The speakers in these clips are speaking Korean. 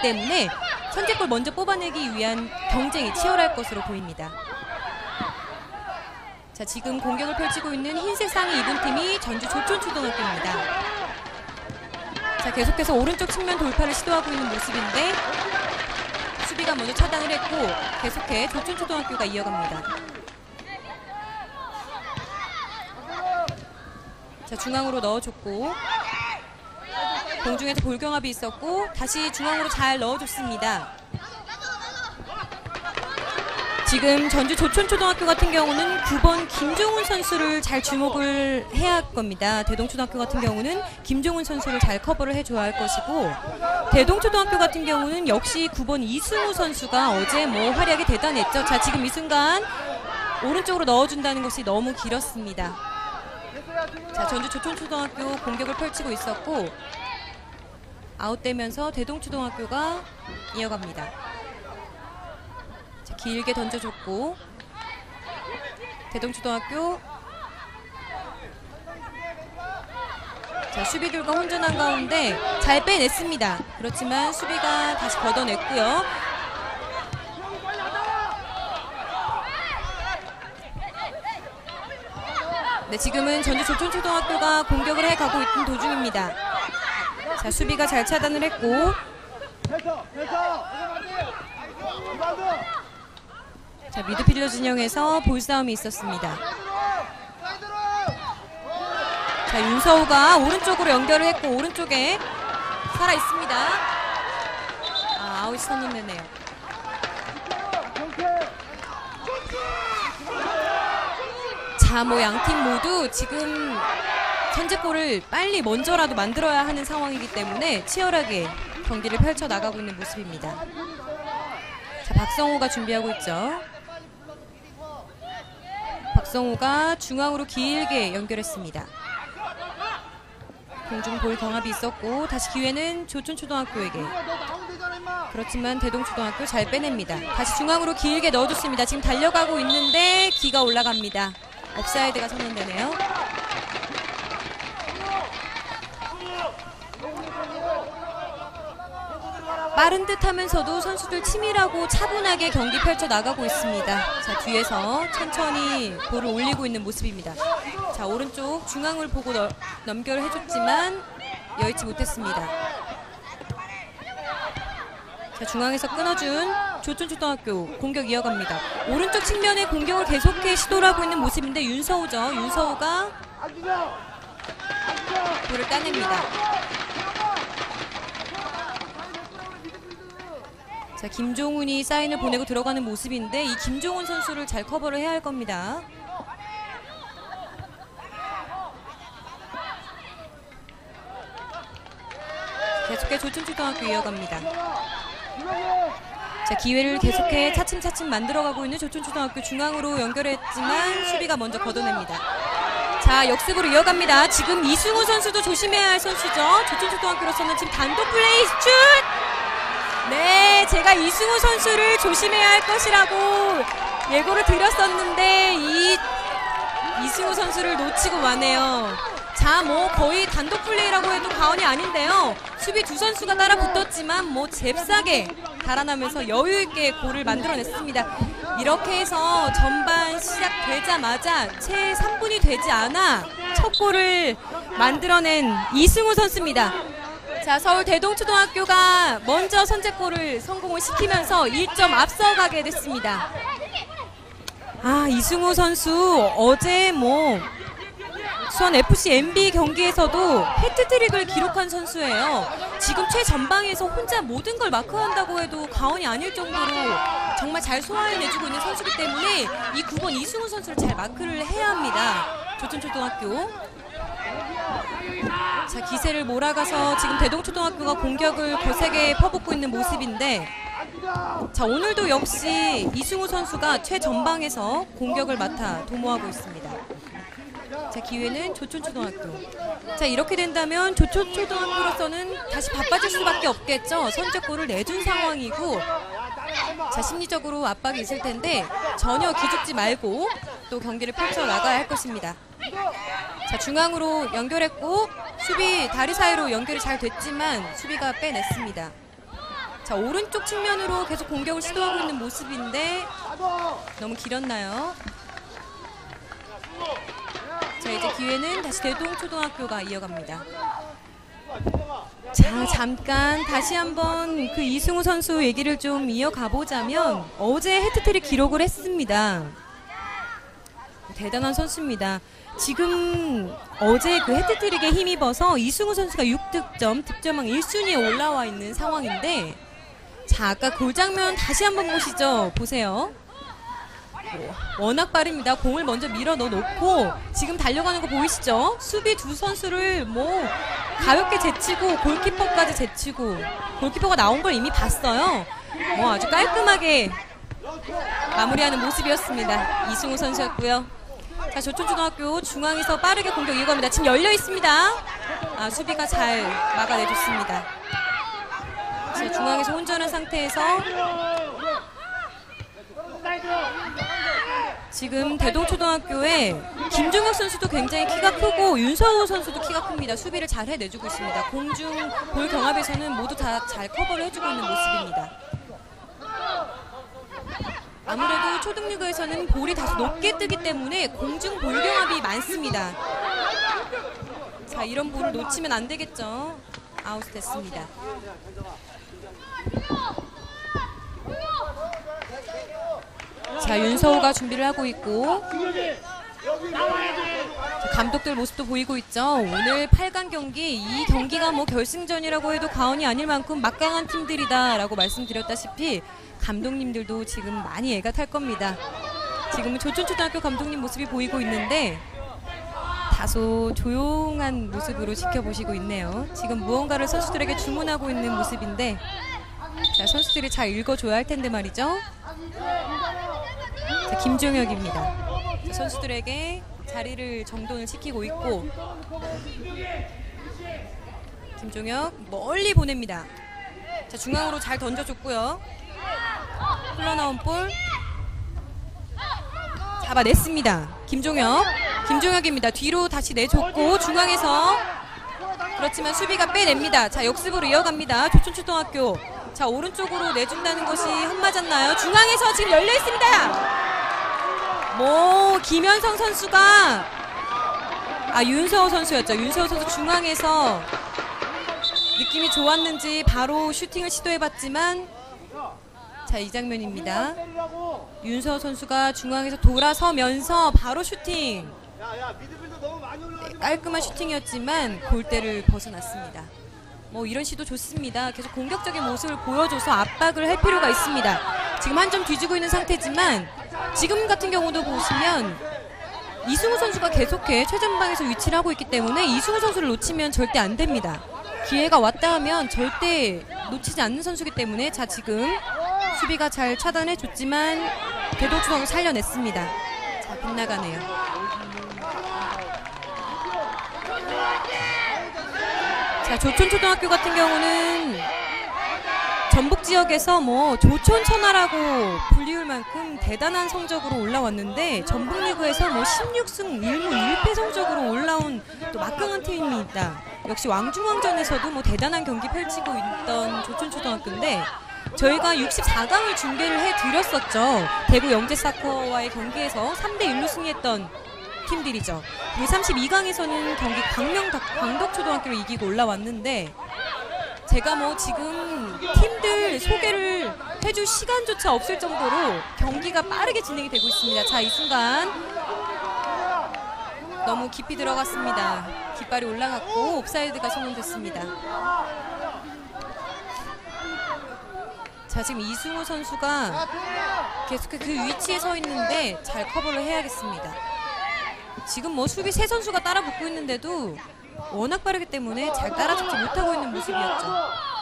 때문에 선제골 먼저 뽑아내기 위한 경쟁이 치열할 것으로 보입니다. 자, 지금 공격을 펼치고 있는 흰색 상의 입은 팀이 전주 조촌초등학교입니다. 자, 계속해서 오른쪽 측면 돌파를 시도하고 있는 모습인데 수비가 먼저 차단을 했고 계속해 조촌초등학교가 이어갑니다. 자, 중앙으로 넣어줬고 공중에서 볼경합이 있었고 다시 중앙으로 잘 넣어줬습니다. 지금 전주 조촌초등학교 같은 경우는 9번 김종훈 선수를 잘 주목을 해야 할 겁니다. 대동초등학교 같은 경우는 김종훈 선수를 잘 커버를 해줘야 할 것이고 대동초등학교 같은 경우는 역시 9번 이승우 선수가 어제 뭐 활약이 대단했죠. 자 지금 이 순간 오른쪽으로 넣어준다는 것이 너무 길었습니다. 자 전주 조촌초등학교 공격을 펼치고 있었고 아웃되면서 대동초등학교가 이어갑니다. 자, 길게 던져줬고 대동초등학교 자 수비들과 혼전한 가운데 잘 빼냈습니다. 그렇지만 수비가 다시 걷어냈고요. 네 지금은 전주 조촌초등학교가 공격을 해가고 있는 도중입니다. 자 수비가 잘 차단을 했고 자 미드필더 진영에서 볼싸움이 있었습니다. 자 윤서우가 오른쪽으로 연결을 했고 오른쪽에 살아 있습니다. 아 아웃이 선언되네요. 자 뭐 양 팀 모두 지금 선제골을 빨리 먼저라도 만들어야 하는 상황이기 때문에 치열하게 경기를 펼쳐 나가고 있는 모습입니다. 자 박성호가 준비하고 있죠. 박성호가 중앙으로 길게 연결했습니다. 공중 볼 경합이 있었고 다시 기회는 조촌초등학교에게 그렇지만 대동초등학교 잘 빼냅니다. 다시 중앙으로 길게 넣어줬습니다. 지금 달려가고 있는데 기가 올라갑니다. 업사이드가 선언되네요. 빠른 듯 하면서도 선수들 치밀하고 차분하게 경기 펼쳐 나가고 있습니다. 자, 뒤에서 천천히 볼을 올리고 있는 모습입니다. 자, 오른쪽 중앙을 보고 너- 넘겨를 해줬지만 여의치 못했습니다. 자, 중앙에서 끊어준 조촌초등학교 공격 이어갑니다. 오른쪽 측면에 공격을 계속해 시도를 하고 있는 모습인데 윤서우죠. 윤서우가 볼을 따냅니다. 자, 김종훈이 사인을 보내고 들어가는 모습인데 이 김종훈 선수를 잘 커버를 해야 할 겁니다. 계속해 조촌초등학교 이어갑니다. 자 기회를 계속해 차츰차츰 만들어가고 있는 조촌초등학교 중앙으로 연결했지만 수비가 먼저 걷어냅니다. 자 역습으로 이어갑니다. 지금 이승우 선수도 조심해야 할 선수죠. 조촌초등학교로서는 지금 단독 플레이 슛! 네, 제가 이승우 선수를 조심해야 할 것이라고 예고를 드렸었는데 이 이승우 선수를 놓치고 마네요. 자, 뭐 거의 단독 플레이라고 해도 과언이 아닌데요. 수비 두 선수가 따라 붙었지만 뭐 잽싸게 달아나면서 여유 있게 골을 만들어냈습니다. 이렇게 해서 전반 시작되자마자 채 3분이 되지 않아 첫 골을 만들어낸 이승우 선수입니다. 자, 서울 대동초등학교가 먼저 선제골을 성공을 시키면서 1점 앞서가게 됐습니다. 아, 이승우 선수 어제 뭐 수원 FC MB 경기에서도 해트트릭을 기록한 선수예요. 지금 최전방에서 혼자 모든 걸 마크한다고 해도 과언이 아닐 정도로 정말 잘 소화해내주고 있는 선수기 때문에 이 9번 이승우 선수를 잘 마크를 해야 합니다. 조천초등학교. 자 기세를 몰아가서 지금 대동초등학교가 공격을 거세게 퍼붓고 있는 모습인데 자 오늘도 역시 이승우 선수가 최전방에서 공격을 맡아 도모하고 있습니다. 자 기회는 조촌초등학교. 자 이렇게 된다면 조촌초등학교로서는 다시 바빠질 수밖에 없겠죠. 선제골을 내준 상황이고 자 심리적으로 압박이 있을 텐데 전혀 기죽지 말고 또 경기를 펼쳐 나가야 할 것입니다. 자 중앙으로 연결했고 수비 다리 사이로 연결이 잘 됐지만 수비가 빼냈습니다. 자 오른쪽 측면으로 계속 공격을 시도하고 있는 모습인데. 너무 길었나요? 자 이제 기회는 다시 대동초등학교가 이어갑니다. 자 잠깐 다시 한번 그 이승우 선수 얘기를 좀 이어가 보자면 어제 헤트트릭 기록을 했습니다. 대단한 선수입니다. 지금 어제 그 헤트트릭에 힘입어서 이승우 선수가 6득점, 득점왕 1순위에 올라와 있는 상황인데 자 아까 그 장면 다시 한번 보시죠. 보세요. 워낙 빠릅니다. 공을 먼저 밀어 넣어 놓고 지금 달려가는 거 보이시죠? 수비 두 선수를 뭐 가볍게 제치고 골키퍼까지 제치고 골키퍼가 나온 걸 이미 봤어요. 뭐 아주 깔끔하게 마무리하는 모습이었습니다. 이승우 선수였고요. 자 조촌초등학교 중앙에서 빠르게 공격 이어갑니다. 지금 열려 있습니다. 아 수비가 잘 막아내줬습니다. 자, 중앙에서 혼전한 상태에서 지금 대동초등학교에 김종혁 선수도 굉장히 키가 크고 윤서우 선수도 키가 큽니다. 수비를 잘 해내주고 있습니다. 공중 볼 경합에서는 모두 다 잘 커버를 해주고 있는 모습입니다. 아무래도 초등리그에서는 볼이 다소 높게 뜨기 때문에 공중 볼 경합이 많습니다. 자 이런 볼을 놓치면 안 되겠죠. 아웃 됐습니다. 자 윤서우가 준비를 하고 있고 자, 감독들 모습도 보이고 있죠. 오늘 8강 경기 이 경기가 뭐 결승전이라고 해도 과언이 아닐 만큼 막강한 팀들이다라고 말씀드렸다시피 감독님들도 지금 많이 애가 탈 겁니다. 지금은 조촌초등학교 감독님 모습이 보이고 있는데 다소 조용한 모습으로 지켜보시고 있네요. 지금 무언가를 선수들에게 주문하고 있는 모습인데 자, 선수들이 잘 읽어줘야 할 텐데 말이죠. 자, 김종혁입니다. 자, 선수들에게 자리를 정돈을 시키고 있고 김종혁 멀리 보냅니다. 자 중앙으로 잘 던져줬고요. 흘러나온 볼 잡아냈습니다. 김종혁 김종혁입니다. 뒤로 다시 내줬고 중앙에서 그렇지만 수비가 빼냅니다. 자 역습으로 이어갑니다. 조촌초등학교 자 오른쪽으로 내준다는 것이 헛맞았나요? 중앙에서 지금 열려 있습니다. 뭐 김현성 선수가 아 윤서호 선수였죠. 윤서호 선수 중앙에서 느낌이 좋았는지 바로 슈팅을 시도해봤지만 자 이 장면입니다. 윤서호 선수가 중앙에서 돌아서면서 바로 슈팅. 네, 깔끔한 슈팅이었지만 골대를 벗어났습니다. 뭐 이런 시도 좋습니다. 계속 공격적인 모습을 보여줘서 압박을 할 필요가 있습니다. 지금 한 점 뒤지고 있는 상태지만 지금 같은 경우도 보시면 이승우 선수가 계속해 최전방에서 위치를 하고 있기 때문에 이승우 선수를 놓치면 절대 안 됩니다. 기회가 왔다 하면 절대 놓치지 않는 선수이기 때문에 자 지금 수비가 잘 차단해 줬지만 대도중앙을 살려냈습니다. 자 빗나가네요. 자 조촌초등학교 같은 경우는 전북 지역에서 뭐 조촌 천하라고 불리울 만큼 대단한 성적으로 올라왔는데 전북 리그에서 뭐 16승 1무 1패 성적으로 올라온 또 막강한 팀이 있다. 역시 왕중왕전에서도 뭐 대단한 경기 펼치고 있던 조촌 초등학교인데 저희가 64강을 중계를 해 드렸었죠. 대구 영재 사커와의 경기에서 3대 1로 승리했던 팀들이죠. 그리고 32강에서는 경기 광명 광덕초등학교를 이기고 올라왔는데 제가 뭐 지금 팀들 소개를 해줄 시간조차 없을 정도로 경기가 빠르게 진행이 되고 있습니다. 자, 이 순간 너무 깊이 들어갔습니다. 깃발이 올라갔고 옵사이드가 선언됐습니다. 자, 지금 이승우 선수가 계속 그 위치에 서 있는데 잘 커버를 해야겠습니다. 지금 뭐 수비 세 선수가 따라 붙고 있는데도 워낙 빠르기 때문에 잘 따라잡지 못하고 있는 모습이었죠.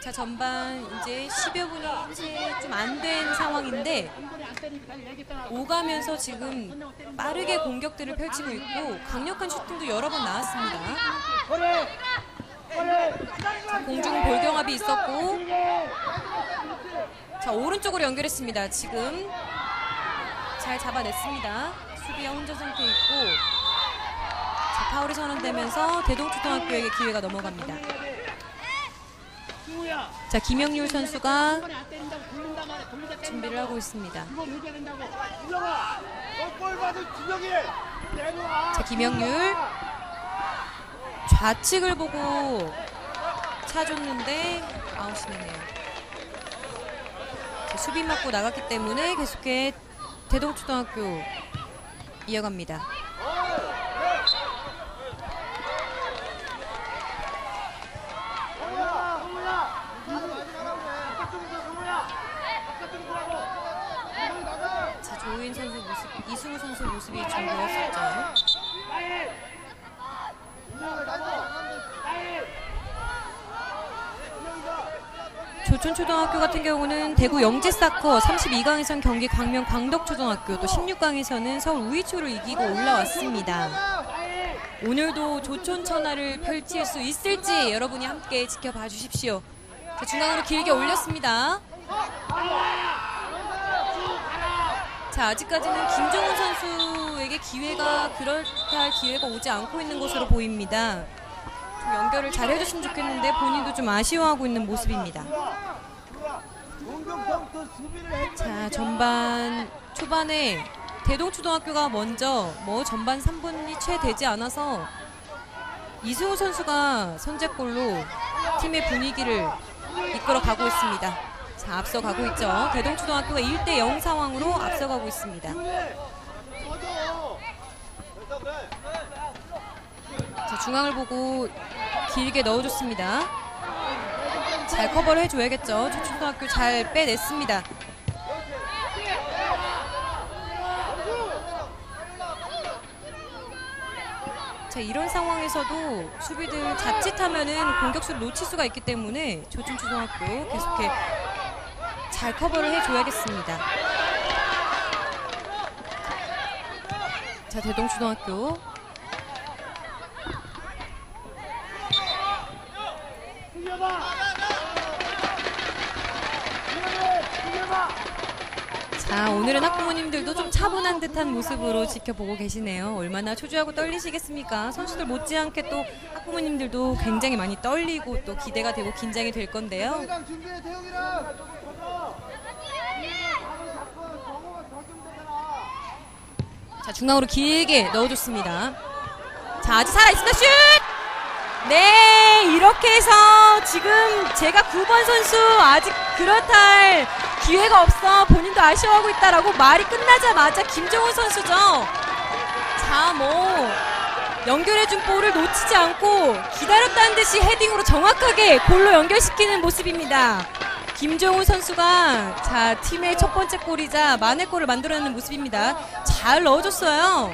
자 전반 이제 10여 분이 채 좀 안 된 상황인데 오가면서 지금 빠르게 공격들을 펼치고 있고 강력한 슈팅도 여러 번 나왔습니다. 공중 볼경합이 있었고 자 오른쪽으로 연결했습니다. 지금 잘 잡아냈습니다. 수비와 혼전 상태 있고 자, 파울이 선언되면서 대동초등학교에게 기회가 넘어갑니다. 자, 김영률 선수가. 준비를 하고 있습니다. 자, 김영률. 좌측을 보고 차줬는데 아웃이네요. 자, 수비 맞고 나갔기 때문에 계속해 대동초등학교 이어갑니다. 성우야. 성우야. 바깥쪽에서 성우야. 바깥쪽으로 가고. 성우야, 나가. 자, 조인 선수 모습, 이승우 선수 모습이 좀 보였었죠. 나일. 준영아, 나가. 나일. 조촌초등학교 같은 경우는 대구 영지사커 32강에선 경기 광명 광덕초등학교 또 16강에서는 서울 우이초를 이기고 올라왔습니다. 오늘도 조촌 천하를 펼칠 수 있을지 여러분이 함께 지켜봐 주십시오. 자, 중앙으로 길게 올렸습니다. 자, 아직까지는 김종훈 선수에게 기회가 그럴할 기회가 오지 않고 있는 것으로 보입니다. 좀 연결을 잘 해줬으면 좋겠는데 본인도 좀 아쉬워하고 있는 모습입니다. 자, 전반 초반에 대동초등학교가 먼저 뭐 전반 3분이 채 되지 않아서 이승우 선수가 선제골로 팀의 분위기를 이끌어 가고 있습니다. 자, 앞서가고 있죠. 대동초등학교가 1대 0 상황으로 앞서가고 있습니다. 젖어. 그래서 그래. 자, 중앙을 보고 길게 넣어줬습니다. 잘 커버를 해줘야겠죠. 조초등학교 잘 빼냈습니다. 자 이런 상황에서도 수비들 자칫하면은 공격수를 놓칠 수가 있기 때문에 조준초등학교 계속해 잘 커버를 해줘야겠습니다. 자 대동초등학교 승엽아. 승엽이. 승엽아. 자 오늘은 학부모님들도 좀 차분한 듯한 모습으로 지켜보고 계시네요. 얼마나 초조하고 떨리시겠습니까? 선수들 못지않게 또 학부모님들도 굉장히 많이 떨리고 또 기대가 되고 긴장이 될 건데요. 자 중앙으로 길게 넣어줬습니다. 자 아직 살아있습니다. 슛! 네 이렇게 해서 지금 제가 9번 선수 아직 그렇다 할 기회가 없어 본인도 아쉬워하고 있다라고 말이 끝나자마자 김정훈 선수죠. 자 뭐 연결해준 볼을 놓치지 않고 기다렸다는 듯이 헤딩으로 정확하게 골로 연결시키는 모습입니다. 김정우 선수가 자 팀의 첫 번째 골이자 만회 골을 만들어내는 모습입니다. 잘 넣어줬어요.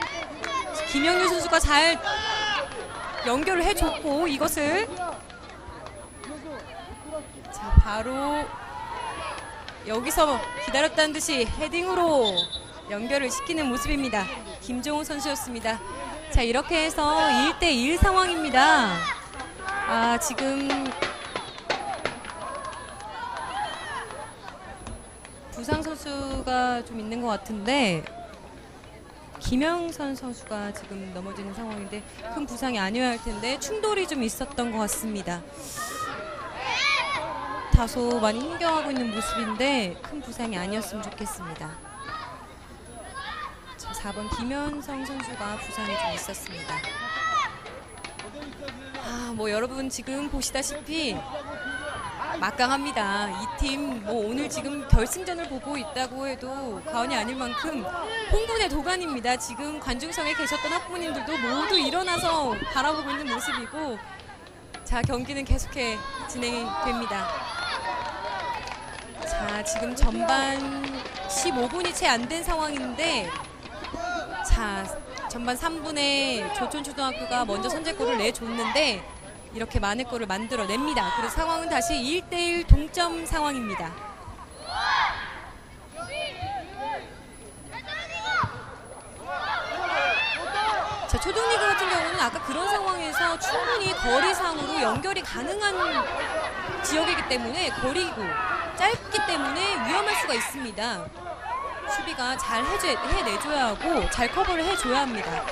김영규 선수가 잘 연결을 해줬고 이것을 자 바로 여기서 기다렸다는 듯이 헤딩으로 연결을 시키는 모습입니다. 김종우 선수였습니다. 자 이렇게 해서 1대1 상황입니다. 아 지금 부상 선수가 좀 있는 것 같은데 김영선 선수가 지금 넘어지는 상황인데 큰 부상이 아니어야 할 텐데 충돌이 좀 있었던 것 같습니다. 다소 많이 힘겨워하고 있는 모습인데 큰 부상이 아니었으면 좋겠습니다. 자, 4번 김현성 선수가 부상이 좀 있었습니다. 아, 뭐 여러분 지금 보시다시피 막강합니다. 이 팀 뭐 오늘 지금 결승전을 보고 있다고 해도 과언이 아닐 만큼 홍분의 도가니입니다. 지금 관중석에 계셨던 학부모님들도 모두 일어나서 바라보고 있는 모습이고 자 경기는 계속해 진행이 됩니다. 자 지금 전반 15분이 채 안 된 상황인데 자 전반 3분에 조촌초등학교가 먼저 선제골을 내줬는데 이렇게 많은 골을 만들어냅니다. 그래서 상황은 다시 1대1 동점 상황입니다. 자, 초등리그 같은 경우는 아까 그런 상황에서 충분히 거리상으로 연결이 가능한 지역이기 때문에 거리고 짧기 때문에 위험할 수가 있습니다. 수비가 잘 해줘, 해내줘야 하고 잘 커버를 해줘야 합니다.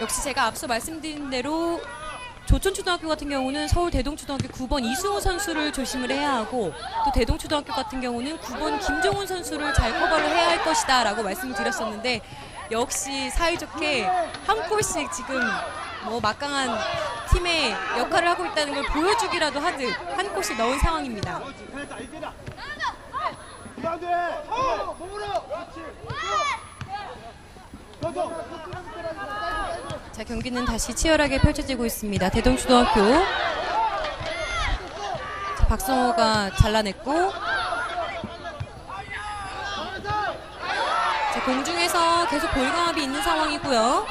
역시 제가 앞서 말씀드린 대로 조천초등학교 같은 경우는 서울 대동초등학교 9번 이승우 선수를 조심을 해야 하고 또 대동초등학교 같은 경우는 9번 김종훈 선수를 잘 커버를 해야 할 것이다 라고 말씀을 드렸었는데 역시 사이좋게 한 골씩 지금 뭐 막강한 팀의 역할을 하고 있다는 걸 보여주기라도 하듯 한 골씩 넣은 상황입니다. 자 경기는 다시 치열하게 펼쳐지고 있습니다. 대동초등학교 자, 박성호가 잘라냈고 자, 공중에서 계속 볼강압이 있는 상황이고요.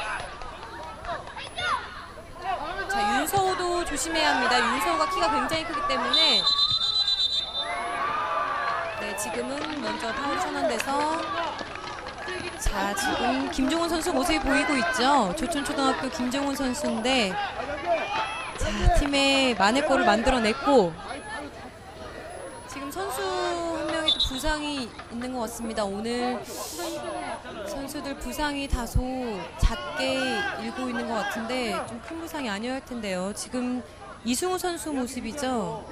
자 윤서호도 조심해야 합니다. 윤서호가 키가 굉장히 크기 때문에 네 지금은 먼저 파울 선언돼서 자 지금 김종훈 선수 모습이 보이고 있죠. 조천초등학교 김종훈 선수인데 자 팀의 만회골을 만들어냈고 지금 선수 한 명이 또 부상이 있는 것 같습니다. 오늘 선수들 부상이 다소 잦게 일고 있는 것 같은데 좀 큰 부상이 아니어야 할 텐데요. 지금 이승우 선수 모습이죠.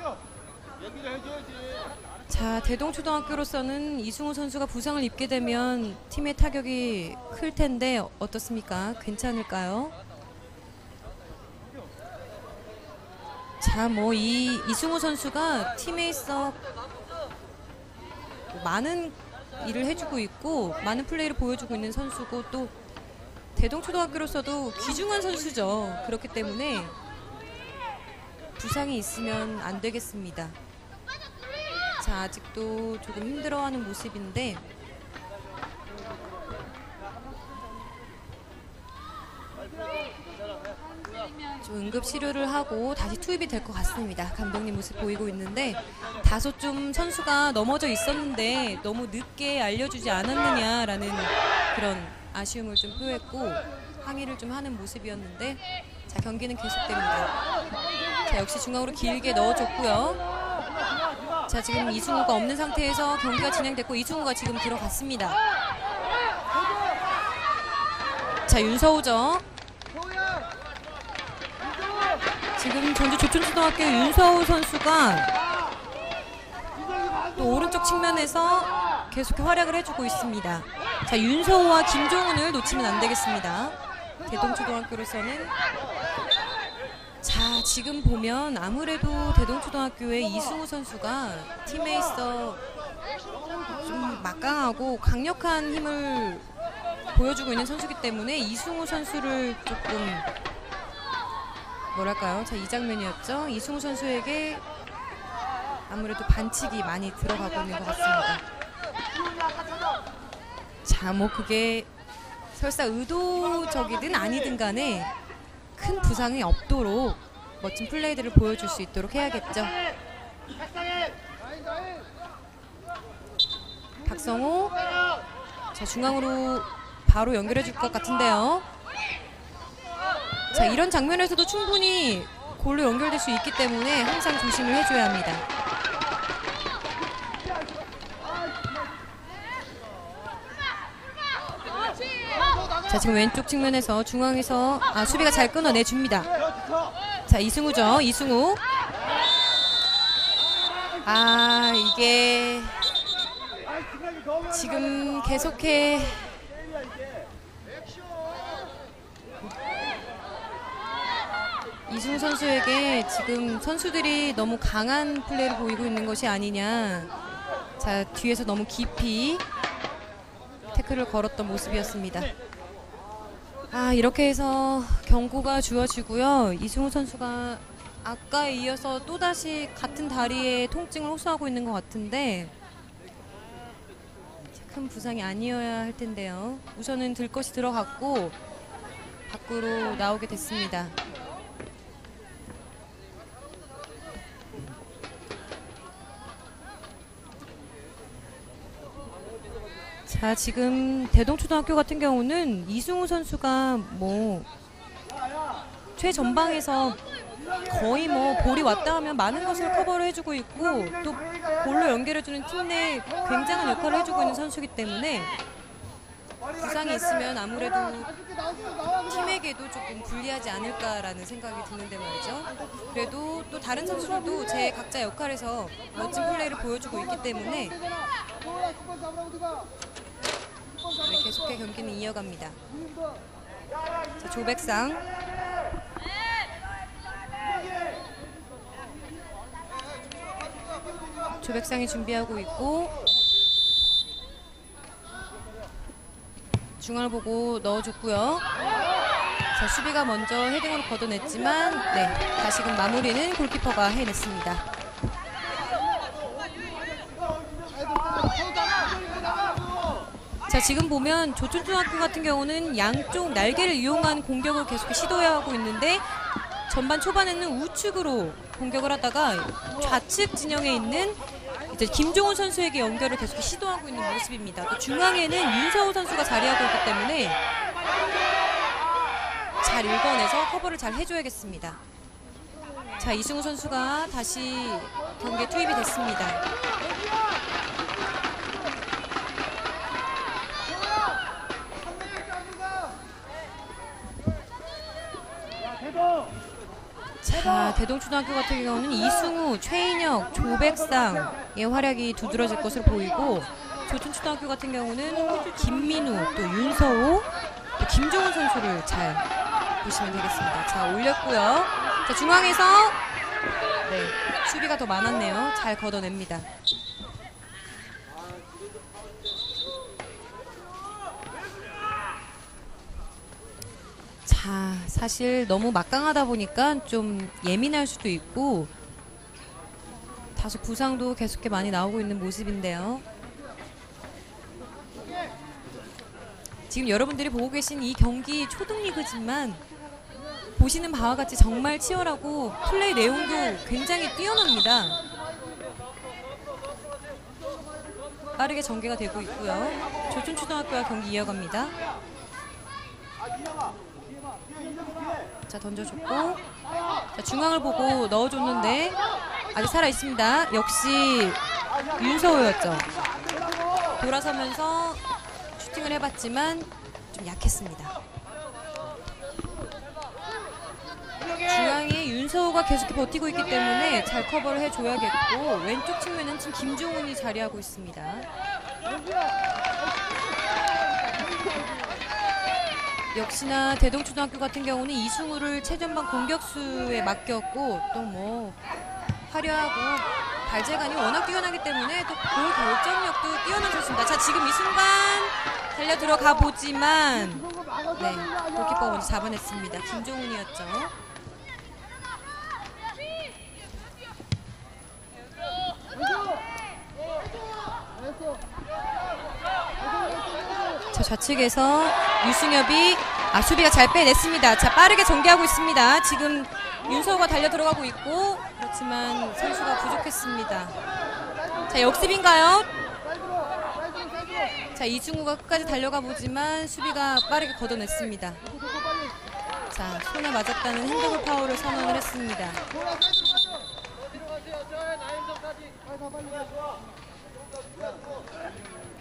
자 대동초등학교로서는 이승우 선수가 부상을 입게 되면 팀의 타격이 클 텐데 어떻습니까? 괜찮을까요? 자 뭐 이 이승우 선수가 팀에 있어 많은 일을 해주고 있고 많은 플레이를 보여주고 있는 선수고 또 대동초등학교로서도 귀중한 선수죠. 그렇기 때문에 부상이 있으면 안 되겠습니다. 자 아직도 조금 힘들어하는 모습인데 좀 응급 치료를 하고 다시 투입이 될 것 같습니다. 감독님 모습 보이고 있는데 다소 좀 선수가 넘어져 있었는데 너무 늦게 알려주지 않았느냐라는 그런 아쉬움을 좀 표했고 항의를 좀 하는 모습이었는데 자 경기는 계속됩니다. 자 역시 중앙으로 길게 넣어줬고요. 자 지금 이승우가 없는 상태에서 경기가 진행됐고 이승우가 지금 들어갔습니다. 자 윤서우죠. 지금 전주 조천초등학교 윤서우 선수가 또 오른쪽 측면에서 계속 활약을 해주고 있습니다. 자 윤서우와 김종훈을 놓치면 안 되겠습니다. 대동초등학교로서는 자 지금 보면 아무래도 대동초등학교의 이승우 선수가 팀에 있어 좀 막강하고 강력한 힘을 보여주고 있는 선수기 때문에 이승우 선수를 조금 뭐랄까요 자 이 장면이었죠 이승우 선수에게 아무래도 반칙이 많이 들어가고 있는 것 같습니다 자 뭐 그게 설사 의도적이든 아니든 간에 큰 부상이 없도록 멋진 플레이들을 보여줄 수 있도록 해야겠죠. 박성호 자 중앙으로 바로 연결해 줄 것 같은데요. 자 이런 장면에서도 충분히 골로 연결될 수 있기 때문에 항상 조심을 해줘야 합니다. 자 지금 왼쪽 측면에서 중앙에서 아 수비가 잘 끊어내 줍니다. 자 이승우죠 이승우. 아 이게 지금 계속해 이승우 선수에게 지금 선수들이 너무 강한 플레이를 보이고 있는 것이 아니냐. 자 뒤에서 너무 깊이 태클을 걸었던 모습이었습니다. 아 이렇게 해서 경고가 주어지고요. 이승우 선수가 아까에 이어서 또다시 같은 다리에 통증을 호소하고 있는 것 같은데 큰 부상이 아니어야 할 텐데요. 우선은 들 것이 들어갔고 밖으로 나오게 됐습니다. 자 지금 대동초등학교 같은 경우는 이승우 선수가 뭐 최전방에서 거의 뭐 볼이 왔다 하면 많은 것을 커버를 해주고 있고 또 볼로 연결해주는 팀 내 굉장한 역할을 해주고 있는 선수이기 때문에 부상이 있으면 아무래도 팀에게도 조금 불리하지 않을까라는 생각이 드는데 말이죠. 그래도 또 다른 선수들도 제 각자 역할에서 멋진 플레이를 보여주고 있기 때문에 네, 계속해 경기는 이어갑니다. 자, 조백상 조백상이 준비하고 있고 중앙을 보고 넣어줬고요. 자 수비가 먼저 헤딩으로 걷어냈지만 네 다시금 마무리는 골키퍼가 해냈습니다. 자 지금 보면 조촌중학교 같은 경우는 양쪽 날개를 이용한 공격을 계속 시도하고 있는데 전반 초반에는 우측으로 공격을 하다가 좌측 진영에 있는 이제 김종훈 선수에게 연결을 계속 시도하고 있는 모습입니다. 또 중앙에는 윤서우 선수가 자리하고 있기 때문에 잘 읽어내서 커버를 잘 해줘야겠습니다. 자 이승우 선수가 다시 경기에 투입이 됐습니다. 자 대동초등학교 같은 경우는 이승우, 최인혁, 조백상의 활약이 두드러질 것으로 보이고 조촌초등학교 같은 경우는 김민우, 또 윤서호, 또 김종훈 선수를 잘 보시면 되겠습니다. 자 올렸고요. 자 중앙에서 네 수비가 더 많았네요. 잘 걷어냅니다. 자, 사실 너무 막강하다 보니까 좀 예민할 수도 있고 다소 부상도 계속해 많이 나오고 있는 모습인데요. 지금 여러분들이 보고 계신 이 경기 초등리그지만 보시는 바와 같이 정말 치열하고 플레이 내용도 굉장히 뛰어납니다. 빠르게 전개가 되고 있고요. 조촌초등학교와 경기 이어갑니다. 자 던져줬고 자, 중앙을 보고 넣어줬는데 아직 살아 있습니다. 역시 윤서호였죠. 돌아서면서 슈팅을 해봤지만 좀 약했습니다. 중앙에 윤서호가 계속 버티고 있기 때문에 잘 커버를 해줘야겠고 왼쪽 측면은 지금 김종훈이 자리하고 있습니다. 역시나 대동초등학교 같은 경우는 이승우를 최전방 공격수에 맡겼고 또 뭐 화려하고 발재간이 워낙 뛰어나기 때문에 또골 결정력도 뛰어난 선수입니다. 자 지금 이 순간 달려 들어가 보지만 네 골키퍼 먼저 잡아냈습니다. 김종훈이었죠. 좌측에서 유승엽이 아 수비가 잘 빼냈습니다. 자 빠르게 전개하고 있습니다. 지금 윤서호가 달려 들어가고 있고 그렇지만 선수가 부족했습니다. 자 역습인가요? 자 이중우가 끝까지 달려가 보지만 수비가 빠르게 걷어냈습니다. 자 손에 맞았다는 핸드볼 파울을 선언을 했습니다.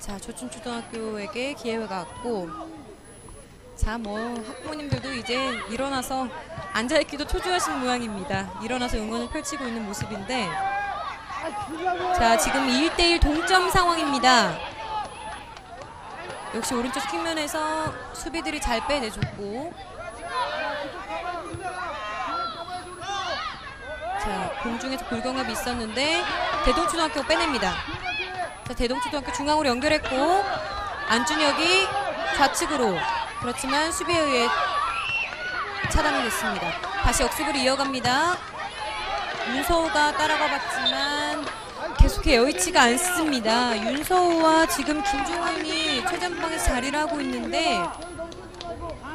자 조춘초등학교에게 기회가 왔고 자 뭐 학부모님들도 이제 일어나서 앉아있기도 초조하신 모양입니다. 일어나서 응원을 펼치고 있는 모습인데 자 지금 1대1 동점 상황입니다. 역시 오른쪽 측면에서 수비들이 잘 빼내줬고 자 공중에서 불경합이 있었는데 대동초등학교 빼냅니다. 자, 대동초등학교 중앙으로 연결했고 안준혁이 좌측으로 그렇지만 수비에 의해 차단이 됐습니다. 다시 역습으로 이어갑니다. 윤서호가 따라가 봤지만 계속해 여의치가 않습니다. 윤서호와 지금 김종훈이 최전방에서 자리를 하고 있는데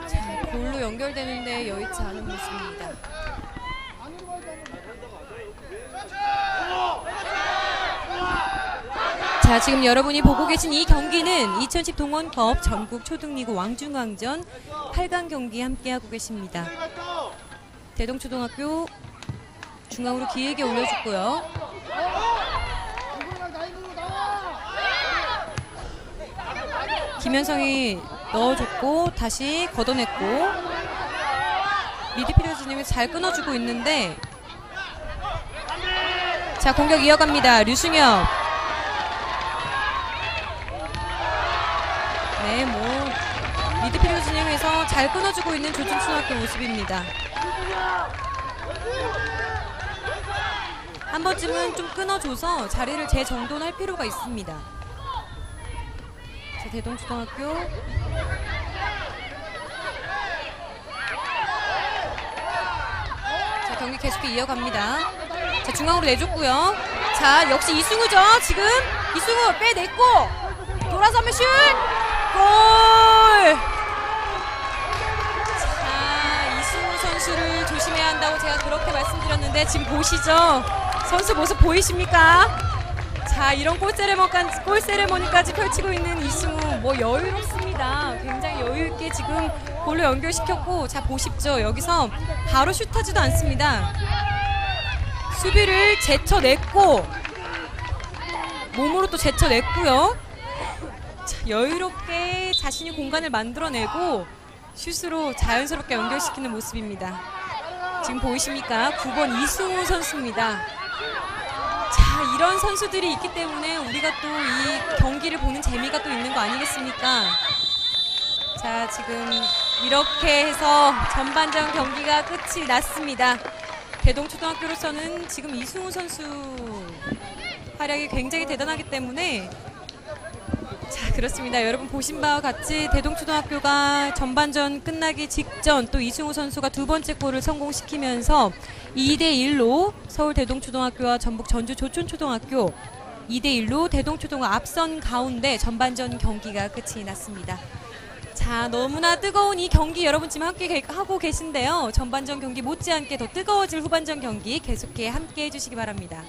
자, 골로 연결되는데 여의치 않은 모습입니다. 자, 지금 여러분이 보고 계신 이 경기는 2010 동원컵 전국 초등리그 왕중왕전 8강 경기 함께하고 계십니다. 대동초등학교 중앙으로 길게 올려줬고요. 김현성이 넣어줬고 다시 걷어냈고 미드필더 진영에서 잘 끊어주고 있는데 자 공격 이어갑니다 류승엽 네뭐 미드필더 진영에서 잘 끊어주고 있는 조준초등학교 모습입니다 한 번쯤은 좀 끊어줘서 자리를 재정돈할 필요가 있습니다 자 대동초등학교 자 경기 계속해 이어갑니다. 자 중앙으로 내줬고요. 자 역시 이승우죠. 지금 이승우 빼냈고 돌아서면 슛 골. 한다고 제가 그렇게 말씀드렸는데 지금 보시죠. 선수 모습 보이십니까? 자 이런 골 세레머니까지, 골 세레머니까지 펼치고 있는 이승우 뭐 여유롭습니다. 굉장히 여유 있게 지금 골로 연결시켰고 자 보십시오. 여기서 바로 슛하지도 않습니다. 수비를 제쳐냈고 몸으로 또 제쳐냈고요. 자, 여유롭게 자신이 공간을 만들어내고 슛으로 자연스럽게 연결시키는 모습입니다. 지금 보이십니까? 9번 이승우 선수입니다. 자, 이런 선수들이 있기 때문에 우리가 또 이 경기를 보는 재미가 또 있는 거 아니겠습니까? 자, 지금 이렇게 해서 전반전 경기가 끝이 났습니다. 대동초등학교로서는 지금 이승우 선수 활약이 굉장히 대단하기 때문에 자 그렇습니다. 여러분 보신 바와 같이 대동초등학교가 전반전 끝나기 직전 또 이승우 선수가 두 번째 골을 성공시키면서 2대 1로 서울 대동초등학교와 전북 전주 조촌초등학교 2대 1로 대동초등학 앞선 가운데 전반전 경기가 끝이 났습니다. 자 너무나 뜨거운 이 경기 여러분 지금 함께 계- 하고 계신데요. 전반전 경기 못지않게 더 뜨거워질 후반전 경기 계속해 함께 해주시기 바랍니다.